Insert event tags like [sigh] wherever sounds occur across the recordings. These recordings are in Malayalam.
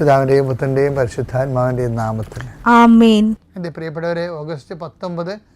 പിതാവിന്റെയും പുത്രന്റെയും പരിശുദ്ധാത്മാവിന്റെയും നാമത്തിൽ. ആമേൻ. എന്റെ പ്രിയപ്പെട്ടവരെ ഓഗസ്റ്റ് പത്തൊമ്പത്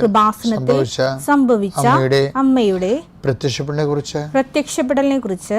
കൃപാസനത്തിൽ സംഭവിച്ച അമ്മയുടെ പ്രത്യക്ഷപ്പെടലിനെ കുറിച്ച് പ്രത്യക്ഷപ്പെടലിനെ കുറിച്ച്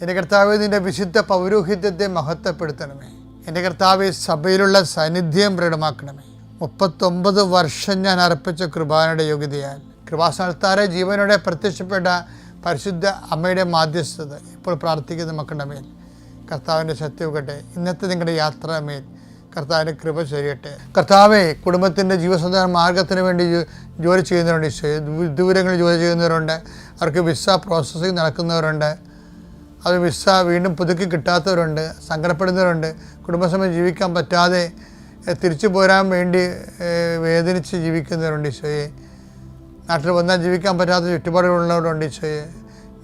എന്റെ കർത്താവ് നിന്റെ വിശുദ്ധ പൗരോഹിത്യത്തെ മഹത്വപ്പെടുത്തണമേ. എന്റെ കർത്താവ് സഭയിലുള്ള സാന്നിധ്യം പ്രകടമാക്കണമേ മുപ്പത്തൊമ്പത് വർഷം ഞാൻ അർപ്പിച്ച കൃപാനയുടെ യോഗ്യതയാൽ കൃപാസ്ഥാനത്താരെ ജീവനോടെ പ്രത്യക്ഷപ്പെട്ട പരിശുദ്ധ അമ്മയുടെ മാധ്യസ്ഥത ഇപ്പോൾ പ്രാർത്ഥിക്കുന്ന മക്കളുടെ മേൽ കർത്താവിന്റെ സത്യവുകട്ടെ ഇന്നത്തെ നിങ്ങളുടെ യാത്രാമേൽ കർത്താവിന്റെ കൃപ ചൊരിയട്ടെ. കർത്താവെ കുടുംബത്തിന്റെ ജീവസന്ധാന മാർഗത്തിന് വേണ്ടി ജോലി ചെയ്യുന്നവരുണ്ട്. ദൂരങ്ങളിൽ ജോലി ചെയ്യുന്നവരുണ്ട്. അവർക്ക് വിസ പ്രോസസ്സിങ് നടക്കുന്നവരുണ്ട്. അത് വിസ വീണ്ടും പുതുക്കി കിട്ടാത്തവരുണ്ട് സങ്കടപ്പെടുന്നവരുണ്ട്. കുടുംബസമയം ജീവിക്കാൻ പറ്റാതെ തിരിച്ചു പോരാൻ വേണ്ടി വേദനിച്ച് ജീവിക്കുന്നവരുണ്ട് ഈശോയെ. നാട്ടിൽ വന്നാൽ ജീവിക്കാൻ പറ്റാത്ത ചുറ്റുപാടുകളുള്ളവരുണ്ട് ഈശോയെ.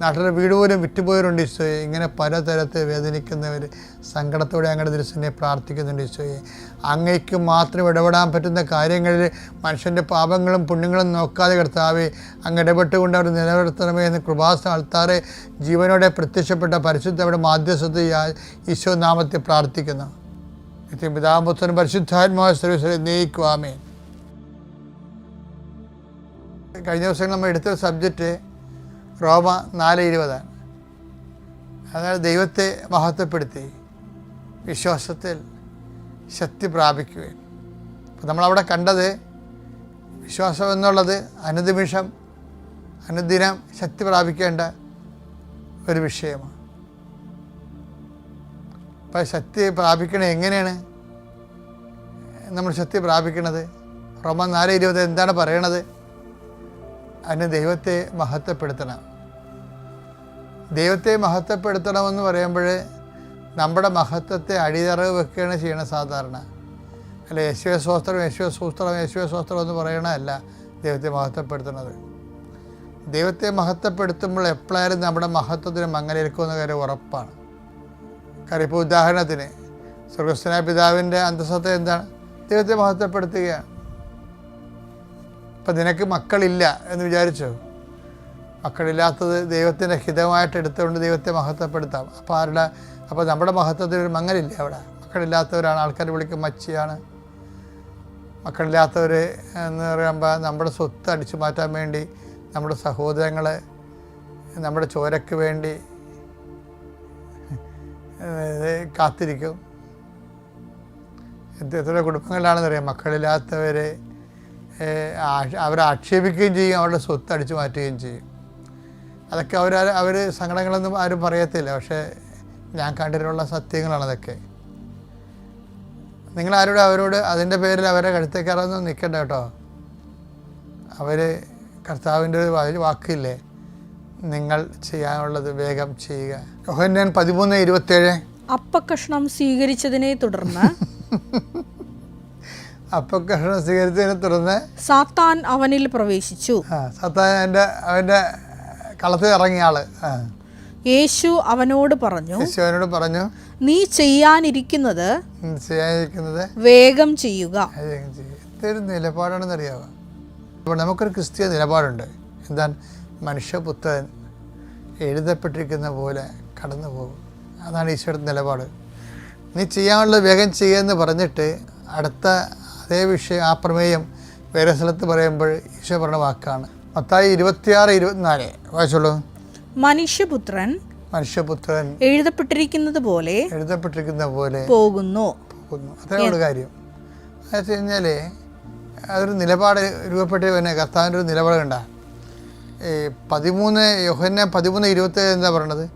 നാട്ടിലെ വീട് പോലും വിറ്റുപോയവരുണ്ട് ഈശോയെ. ഇങ്ങനെ പലതരത്തിൽ വേദനിക്കുന്നവർ സങ്കടത്തോടെ അങ്ങയുടെ ദൃശ്യനെ പ്രാർത്ഥിക്കുന്നുണ്ട് ഈശോയെ. അങ്ങയ്ക്ക് മാത്രം ഇടപെടാൻ പറ്റുന്ന കാര്യങ്ങളിൽ മനുഷ്യന്റെ പാപങ്ങളും പുണ്യങ്ങളും നോക്കാതെ കർത്താവെ അങ്ങ് ഇടപെട്ടുകൊണ്ട് അവർ നിലനിർത്തണമേ എന്ന് കൃപാസ ആൾത്താറെ ജീവനോടെ പ്രത്യക്ഷപ്പെട്ട പരിശുദ്ധ അവിടെ മാധ്യസ്ഥത ഈശോ നാമത്തെ പ്രാർത്ഥിക്കുന്നു. നിത്യം പിതാമ്പുത്രൻ പരിശുദ്ധാത്മാവ സർവീസ് നീക്കുവാമേ കഴിഞ്ഞ ദിവസങ്ങൾ നമ്മൾ എടുത്ത സബ്ജക്റ്റ് റോമ നാല് ഇരുപതാണ്. അതായത് ദൈവത്തെ മഹത്വപ്പെടുത്തി വിശ്വാസത്തിൽ ശക്തി പ്രാപിക്കുകയും. അപ്പോൾ നമ്മളവിടെ കണ്ടത് വിശ്വാസം എന്നുള്ളത് അനുനിമിഷം അനുദിനം ശക്തി പ്രാപിക്കേണ്ട ഒരു വിഷയമാണ്. അപ്പോൾ ശക്തി പ്രാപിക്കണത് എങ്ങനെയാണ്? നമ്മൾ ശക്തി പ്രാപിക്കണത്? റോമ നാല് ഇരുപത് എന്താണ് പറയണത്? അതിന് ദൈവത്തെ മഹത്വപ്പെടുത്തണം. ദൈവത്തെ മഹത്വപ്പെടുത്തണമെന്ന് പറയുമ്പോൾ നമ്മുടെ മഹത്വത്തെ അടിയറവ് വെക്കുകയാണ് ചെയ്യണത് സാധാരണ. അല്ല യേശുവ സ്വസ്ത്രം യേശുവ സൂസ്ത്രം യേശുവ സ്വസ്ത്രം എന്ന് പറയണതല്ല ദൈവത്തെ മഹത്വപ്പെടുത്തുന്നത്. ദൈവത്തെ മഹത്വപ്പെടുത്തുമ്പോൾ എപ്പോഴായാലും നമ്മുടെ മഹത്വത്തിന് മങ്ങലേൽക്കുമെന്ന കാര്യം ഉറപ്പാണ്. കാര്യം ഇപ്പോൾ ഉദാഹരണത്തിന് സ്വർഗസ്വനായ പിതാവിന്റെ അന്തസ്സത്ത എന്താണ്? ദൈവത്തെ മഹത്വപ്പെടുത്തുകയാണ്. ഇപ്പം നിനക്ക് മക്കളില്ല എന്ന് വിചാരിച്ചോ? മക്കളില്ലാത്തത് ദൈവത്തിന്റെ ഹിതമായിട്ട് എടുത്തുകൊണ്ട് ദൈവത്തെ മഹത്വപ്പെടുത്താം. അപ്പോൾ ആരുടെ അപ്പോൾ നമ്മുടെ മഹത്വത്തിൽ ഒരു മങ്ങലില്ല അവിടെ? മക്കളില്ലാത്തവരാണ് ആൾക്കാർ വിളിക്കും മച്ചിയാണ്. മക്കളില്ലാത്തവർ എന്ന് പറയുമ്പോൾ നമ്മുടെ സ്വത്ത് അടിച്ചു മാറ്റാൻ വേണ്ടി നമ്മുടെ സഹോദരങ്ങളെ നമ്മുടെ ചോരയ്ക്ക് വേണ്ടി കാത്തിരിക്കും. എത്ര കുടുംബങ്ങളിലാണെന്നറിയാം മക്കളില്ലാത്തവരെ അവരെ ആക്ഷേപിക്കുകയും ചെയ്യും അവരുടെ സ്വത്ത് അടിച്ചു മാറ്റുകയും ചെയ്യും. അതൊക്കെ അവർ അവർ സങ്കടങ്ങളൊന്നും ആരും പറയത്തില്ല. പക്ഷേ ഞാൻ കണ്ടിട്ടുള്ള സത്യങ്ങളാണ് അതൊക്കെ. നിങ്ങൾ ആരോട് അവരോട് അതിന്റെ പേരിൽ അവരെ കഴുത്തേക്കാറൊന്നും നിൽക്കണ്ട കേട്ടോ. അവർ കർത്താവിന്റെ ഒരു വാക്കില്ലേ? നിങ്ങൾ ചെയ്യാനുള്ളത് വേഗം ചെയ്യുക. യോഹന്നാൻ പതിമൂന്ന് ഇരുപത്തേഴ്. അപ്പക്കഷ്ണം സ്വീകരിച്ചതിനെ തുടർന്ന് [laughs] അപ്പക്കഷ്ണം സ്വീകരിച്ചതിനെ തുടർന്ന് സാത്താൻ അവനിൽ പ്രവേശിച്ചു. സാത്താൻ സത്താൻ എന്റെ അവന്റെ കളത്തിൽ ഇറങ്ങിയ ആൾ. യേശു അവനോട് പറഞ്ഞു യേശുവിനോട് പറഞ്ഞു നീ ചെയ്യാനിരിക്കുന്നത് ചെയ്യാനിരിക്കുന്നത് വേഗം ചെയ്യുക. ഇതൊരു നിലപാടാണെന്ന് നിലപാടാണെന്നറിയാമോ അപ്പോൾ നമുക്കൊരു ക്രിസ്തീയ നിലപാടുണ്ട്. എന്താണ്? മനുഷ്യപുത്രൻ എഴുതപ്പെട്ടിരിക്കുന്ന പോലെ കടന്നു പോകും. അതാണ് ഈശോയുടെ നിലപാട്. നീ ചെയ്യാനുള്ളത് വേഗം ചെയ്യുമെന്ന് പറഞ്ഞിട്ട് അടുത്ത അതേ വിഷയം ആ പ്രമേയം വേറെ സ്ഥലത്ത് പറയുമ്പോൾ ഈശോ പറഞ്ഞ വാക്കാണ്. മത്തായി ഇരുപത്തിയാറ് ഇരുപത്തിനാല്. വായിച്ചോളൂ. മനുഷ്യപുത്രൻ മനുഷ്യപുത്രൻ എഴുതപ്പെട്ടിരിക്കുന്നത് പോലെ എഴുതപ്പെട്ടിരിക്കുന്ന പോലെ പോകുന്നു. പോകുന്നു. അത്രേ ഉള്ളൂ കാര്യം. എന്ന് വെച്ച് കഴിഞ്ഞാൽ അതൊരു നിലപാട് രൂപപ്പെട്ട് പിന്നെ കർത്താവിന്റെ ഒരു നിലപാട് കണ്ട. ഈ പതിമൂന്ന് യോഹന്നെ പതിമൂന്ന് ഇരുപത്തി എന്താ പറയണത്?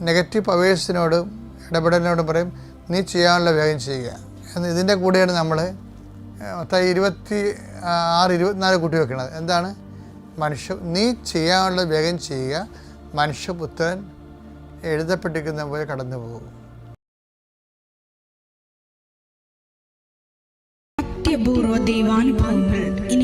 നെഗറ്റീവ് പവേഴ്സിനോടും ഇടപെടലിനോടും പറയും നീ ചെയ്യാനുള്ള വേഗം ചെയ്യുക. എന്ന് ഇതിന്റെ കൂടെയാണ് നമ്മൾ മൊത്തം ഇരുപത്തി ആറ് ഇരുപത്തിനാല് കുട്ടി വെക്കുന്നത് എന്താണ്? മനുഷ്യ നീ ചെയ്യാനുള്ള വേഗം ചെയ്യുക. മനുഷ്യപുത്രൻ എഴുതപ്പെട്ടിരിക്കുന്ന പോലെ കടന്നു പോകും. ദൈവാനുഭവങ്ങൾ ഇനി